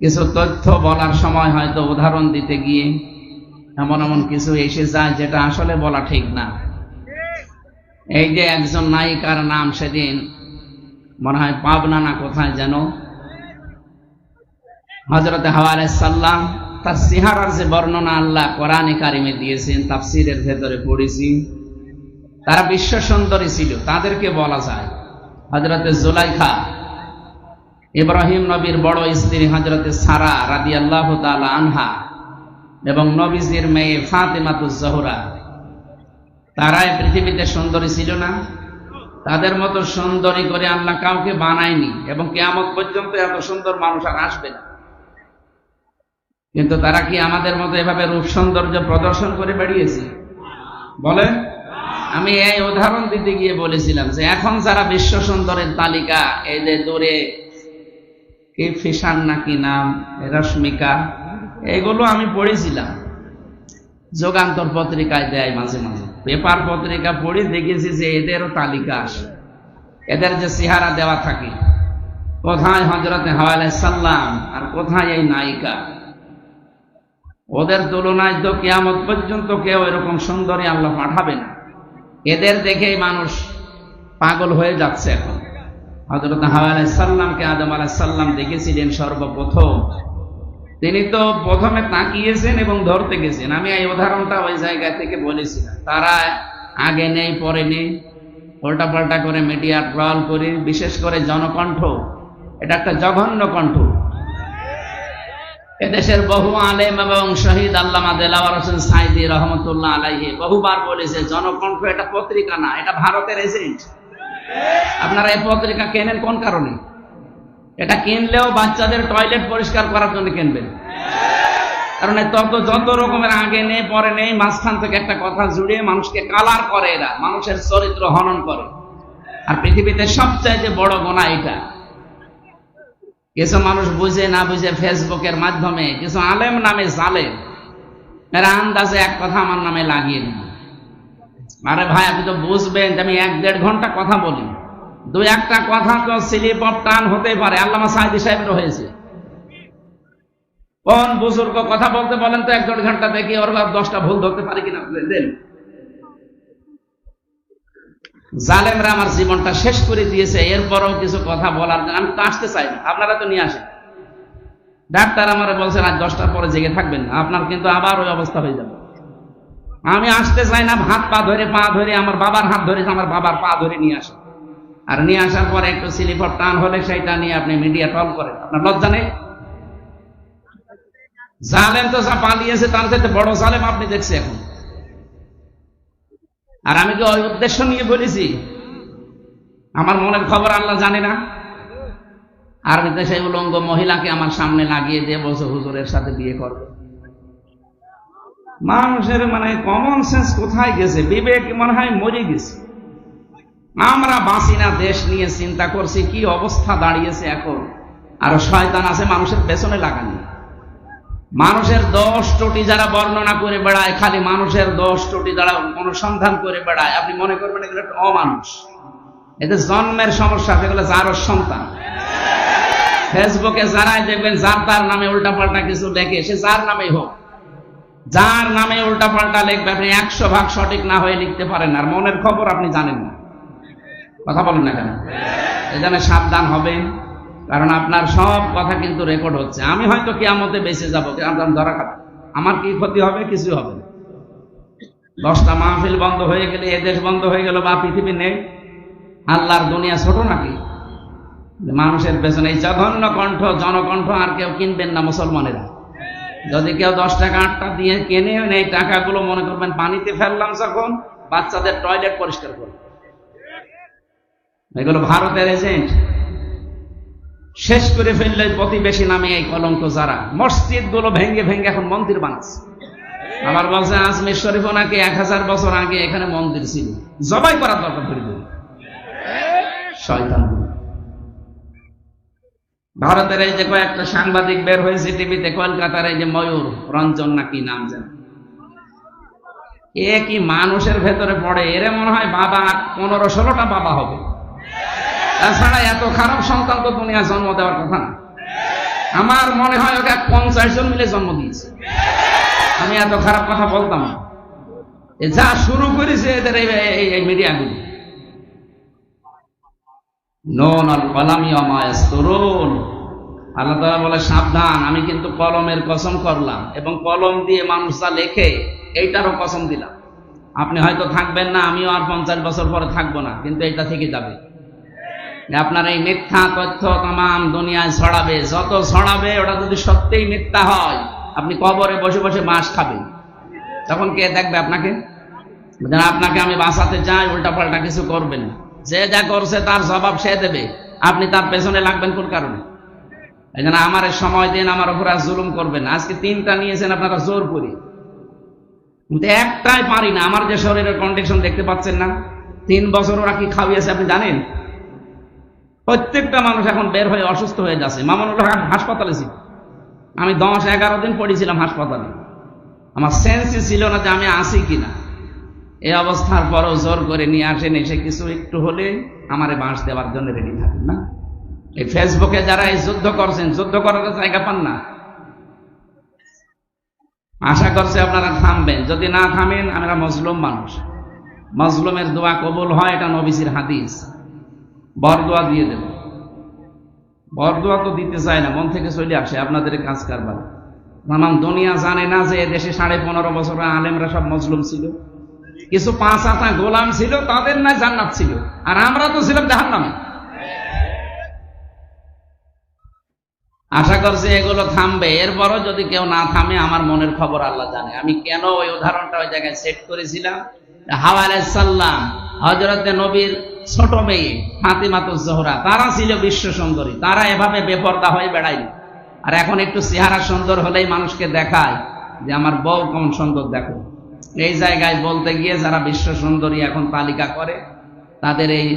কিছু তথ্য বলার সময় হয়তো উদাহরণ দিতে গিয়ে এমন এমন কিছু এসে যায় যেটা আসলে বলা ঠিক না। এই যে একজন নায়িকার নাম সেদিন মনে হয় পাবনা না কোথায় যেন হজরত হাওয়া সাল্লাম তার সিহারার যে বর্ণনা আল্লাহ কোরআনে কারিমে দিয়েছেন, তাফসিরের ভেতরে পড়েছি। তারা বিশ্ব সুন্দরী ছিল, তাদেরকে বলা যায়। হজরতে জুলাইখা ইব্রাহিম নবীর বড় স্ত্রী হজরতে সারা রাদি আল্লাহ আনহা এবং নবীজির মেয়ে ফাতেমাতুজ জহরা। তারাই পৃথিবীতে সুন্দরী ছিল না। তাদের মতো সুন্দরী করে আল্লাহ কাউকে বানায়নি এবং কেয়ামত পর্যন্ত এত সুন্দর মানুষ আর আসবে না। কিন্তু তারা কি আমাদের মতো এভাবে রূপ সৌন্দর্য প্রদর্শন করে বেরিয়েছে বলে আমি এই উদাহরণ দিতে গিয়ে বলেছিলাম যে এখন যারা বিশ্ব সুন্দরের তালিকা যে দূরে কি ফিসান নাকি নাম রশ্মিকা, এগুলো আমি পড়েছিলাম। যোগান্তর পত্রিকায় দেয় মাঝে মাঝে। পেপার পত্রিকা পড়ে দেখেছি যে এদেরও তালিকা আসে। এদের যে চেহারা দেওয়া থাকে। কোথায় হজরতে হাওয়ালাই সাল্লাম আর কোথায় এই নায়িকা? ওদের তুলনায় তো কেয়ামত পর্যন্ত কেউ এরকম সুন্দরী আল্লাহ পাঠাবে না। এদের দেখেই মানুষ পাগল হয়ে যাচ্ছে এখন। হজরত হাওয়া সাল্লামকে আদম আলাহ সাল্লাম দেখেছিলেন সর্বপ্রথম। তিনি তো প্রথমে তাকিয়েছেন এবং ধরতে গেছেন। আমি এই উদাহরণটা ওই জায়গা থেকে বলেছিলাম। তারা আগে নেই, পরে নেই। উল্টা পাল্টা করে মিডিয়া ট্রল করে, বিশেষ করে জনকণ্ঠ। এটা একটা জঘন্য কণ্ঠ। এদেশের বহু আলেম এবং শহীদ আল্লামা দেলাওয়ার হোসেন সাইদি রহমতুল্লাহ আলাইহি বহুবার বলেছে, জনকণ্ঠ এটা পত্রিকা না, এটা ভারতের এজেন্ট। আপনারা এই পত্রিকা কেনেন? কোন কারণে? এটা কিনলেও বাচ্চাদের টয়লেট পরিষ্কার করার জন্য কিনবেন। কারণ তত যত রকমের আগে নেই, পরে নেই, মাঝখান থেকে একটা কথা জুড়িয়ে মানুষকে কালার করে এরা, মানুষের চরিত্র হনন করে। আর পৃথিবীতে সবচাইতে বড় গোনা এটা কিছু মানুষ বুঝে না বুঝে ফেসবুকের মাধ্যমে, কিছু আলেম নামে জালেম। এরা আন্দাজে এক কথা আমার নামে লাগিয়ে দিন আরে ভাই, আপনি তো বুঝবেন আমি এক দেড় ঘণ্টা কথা বলি। দু একটা কথা তো স্লিপ অফ টান হতে পারে। আল্লামা সাহেদি সাহেবের হয়েছে। কোন বুজুর্গ কথা বলতে বলেন তো এক দেড় ঘণ্টা দেখি, ওর দশটা ভুল ধরতে পারি কিনা দেন। জালেমরা আমার জীবনটা শেষ করে দিয়েছে, এরপরও কিছু কথা বলার জন্য। আমি তো আসতে চাই না, আপনারা তো নিয়ে আসেন। ডাক্তার আমার বলছেন, আজ দশটার পরে জেগে থাকবেন না। আপনার কিন্তু আবার ওই অবস্থা হয়ে যাবে। আমি আসতে চাই না, হাত পা ধরে পা ধরে, আমার বাবার হাত ধরে, আমার বাবার পা ধরে নিয়ে আসে। আর নিয়ে আসার পরে একটু স্লিপার টান হলে সেইটা নিয়ে আপনি মিডিয়া টল করেন। আপনার লজ্জা নেই? জালেম তো যা পালিয়েছে, তার সাথে বড় জালেম আপনি দেখছি এখন। আর আমি কি ওই উদ্দেশ্য নিয়ে বলেছি? আমার মনের খবর আল্লাহ জানে না। আর সেই উলঙ্গ মহিলাকে আমার সামনে লাগিয়ে দিয়ে বলছে, হুজুরের সাথে বিয়ে করবে মানুষের মানে কমন সেন্স কোথায় গেছে? বিবেক মনে হয় মরে গেছে। আমরা বাঁচি না, দেশ নিয়ে চিন্তা করছি, কি অবস্থা দাঁড়িয়েছে এখন? আর শয়তান আছে মানুষের পেছনে লাগানি। মানুষের দশ টোটি যারা বর্ণনা করে বেড়ায়, খালি মানুষের দশ টোটি যারা অনুসন্ধান করে বেড়ায়, আপনি মনে করবেন এগুলো একটা অমানুষ। এদের জন্মের সমস্যা সেগুলো যারও সন্তান। ফেসবুকে যারাই দেখবেন, যার তার নামে উল্টাপাল্টা কিছু লেখে, সে যার নামেই হোক। যার নামে উল্টাপাল্টা লিখবে, আপনি একশো ভাগ সঠিক না হয়ে লিখতে পারেন। আর মনের খবর আপনি জানেন না। কথা বলেন না কেন? জন্য সাবধান হবেন, কারণ আপনার সব কথা কিন্তু রেকর্ড হচ্ছে। আমি হয়তো কেয়ামতে বেঁচে যাব আপনার ধরা খাবে। আমার কি ক্ষতি হবে? কিছু হবে দশটা মাহফিল বন্ধ হয়ে গেলে, এ দেশ বন্ধ হয়ে গেল বা পৃথিবী নেই। আল্লাহর দুনিয়া ছোট নাকি? মানুষের পেছনে এই জঘন্য কণ্ঠ, জনকণ্ঠ আর কেউ কিনবেন না মুসলমানেরা। যদি কেউ দশ টাকা, আটটা দিয়ে কেনে এই টাকাগুলো, মনে করবেন পানিতে ফেললাম যখন, বাচ্চাদের টয়লেট পরিষ্কার করবে এগুলো ভারতের এজেন্ট শেষ করে ফেললে প্রতিবেশী নামে এই কলঙ্ক যারা। মসজিদগুলো ভেঙ্গে ভেঙ্গে এখন মন্দির বানাচ্ছে। আবার বলছে আজমির শরীফ নাকি এক হাজার বছর আগে এখানে মন্দির ছিল। জবাই করার দরকার করে শয়তান। ভারতের এই যে কয়েকটা সাংবাদিক বের হয়েছে টিভিতে, কলকাতার এই যে ময়ূর, রঞ্জন নাকি নাম যেন? এ কি মানুষের ভেতরে পড়ে? এরে মনে হয় বাবা পনেরো ষোলোটা বাবা হবে। তাছাড়া এত খারাপ সন্তান তো দুনিয়া জন্ম দেওয়ার কথা না। আমার মনে হয় ওকে পঞ্চাশ জন মিলে জন্ম দিয়েছে। আমি এত খারাপ কথা বলতাম না। যা শুরু করেছে এদের এই মিডিয়াগুলো। আল্লাহ বলে, সাবধান, আমি কিন্তু কলমের কসম করলাম এবং কলম দিয়ে মানুষ যা লেখে, এইটারও কসম দিলাম। আপনি হয়তো থাকবেন না, আমিও আর পঞ্চাশ বছর পরে থাকব না, কিন্তু এটা থেকে যাবে। আপনার এই মিথ্যা তথ্য তাম দুনিয়ায় ছড়াবে, যত ছড়াবে, ওটা যদি সত্যিই মিথ্যা হয়, আপনি কবরে বসে বসে মাস খাবেন। তখন কে দেখবে আপনাকে? আপনাকে আমি বাঁচাতে চাই উল্টা পাল্টা কিছু করবেন না। যে যা করছে তার জবাব সে দেবে। আপনি তার পেছনে লাগবেন কোন কারণে? জন্য আমার সময় দিন, আমার উপর আর জুলুম করবেন আজকে তিনটা নিয়েছেন, আপনারা জোর করি। কিন্তু একটাই পারি না, আমার যে শরীরের কন্ডিশন দেখতে পাচ্ছেন না। তিন বছর ওরা কি খাওয়িয়েছে আপনি জানেন? প্রত্যেকটা মানুষ এখন বের হয়ে অসুস্থ হয়ে যাচ্ছে। মামুনুল হক হাসপাতালে ছিল। আমি দশ এগারো দিন পড়েছিলাম হাসপাতালে। আমার সেন্সই ছিল না যে আমি আসি কিনা। এই অবস্থার পরও জোর করে নিয়ে আসেন, এসে কিছু একটু হলে আমারে বাঁশ দেওয়ার জন্য রেডি থাকেন, না? এই ফেসবুকে যারা এই যুদ্ধ করছেন, যুদ্ধ করার জায়গা পান না? আশা করছে আপনারা থামবেন। যদি না থামেন, আমরা মজলুম মানুষ। মজলুমের দোয়া কবুল হয়, এটা নবিসির হাদিস। বরদোয়া দিয়ে দেব। বরদোয়া তো দিতে চায় না, মন থেকে চলে আসে, আপনাদের কাজ কারবার। তামাম দুনিয়া জানে না যে দেশে সাড়ে পনেরো বছর আলেমরা সব মজলুম ছিল। কিছু পাঁচ আটা গোলাম ছিল, তাদের না জান্নাত ছিল? আর আমরা তো ছিলাম জাহান্নামে। আশা করছি এগুলো থামবে। এরপরও যদি কেউ না থামে, আমার মনের খবর আল্লাহ জানে। আমি কেন ওই উদাহরণটা ওই জায়গায় সেট করেছিলাম? হাওয়া আলাইসাল্লাম হজরত নবীর ছোট মেয়ে ফাতিমাত জোহরা, তারা ছিল বিশ্ব সুন্দরী। তারা এভাবে বেপর্দা হয়ে বেড়াইনি আর এখন একটু চেহারা সুন্দর হলেই মানুষকে দেখায় যে আমার বউ কেমন সুন্দর দেখো। এই জায়গায় বলতে গিয়ে যারা বিশ্ব সুন্দরী এখন তালিকা করে, তাদের এই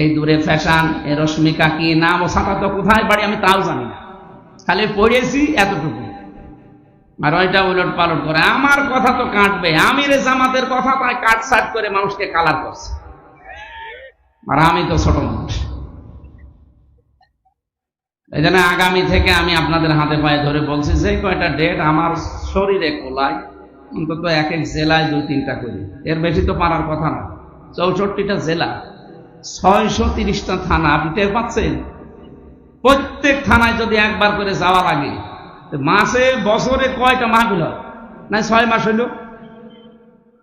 এই দূরে ফ্যাশন, এই রশ্মিকা কি নাম ও তো কোথায় বাড়ি আমি তাও জানি না। খালি পড়েছি এতটুকু। আর ওইটা উলট পালট করে, আমার কথা তো কাটবে, আমির জামাতের কথা তাই কাট সাট করে মানুষকে কালার করছে। আর আমি তো ছোট মানুষ। এই জন্য আগামী থেকে আমি আপনাদের হাতে পায়ে ধরে বলছি, যে কয়টা ডেট আমার শরীরে কোলায় অন্তত এক এক জেলায় দুই তিনটা করি। এর বেশি তো পারার কথা না। চৌষট্টিটা জেলা, ছয়শো তিরিশটা থানা। আপনি টের পাচ্ছেন? প্রত্যেক থানায় যদি একবার করে যাওয়া লাগে মাসে, বছরে কয়টা মাহফিল হয়? না, ছয় মাস হইল?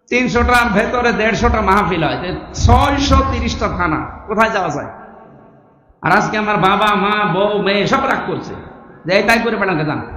তিনশোটার ভেতরে দেড়শোটা মাহফিল হয়। ছয়শো তিরিশটা থানা, কোথায় যাওয়া যায়? আর আজকে আমার বাবা, মা, বউ, মেয়ে সব রাগ করছে। যে তাই করে বেড়াতে যান।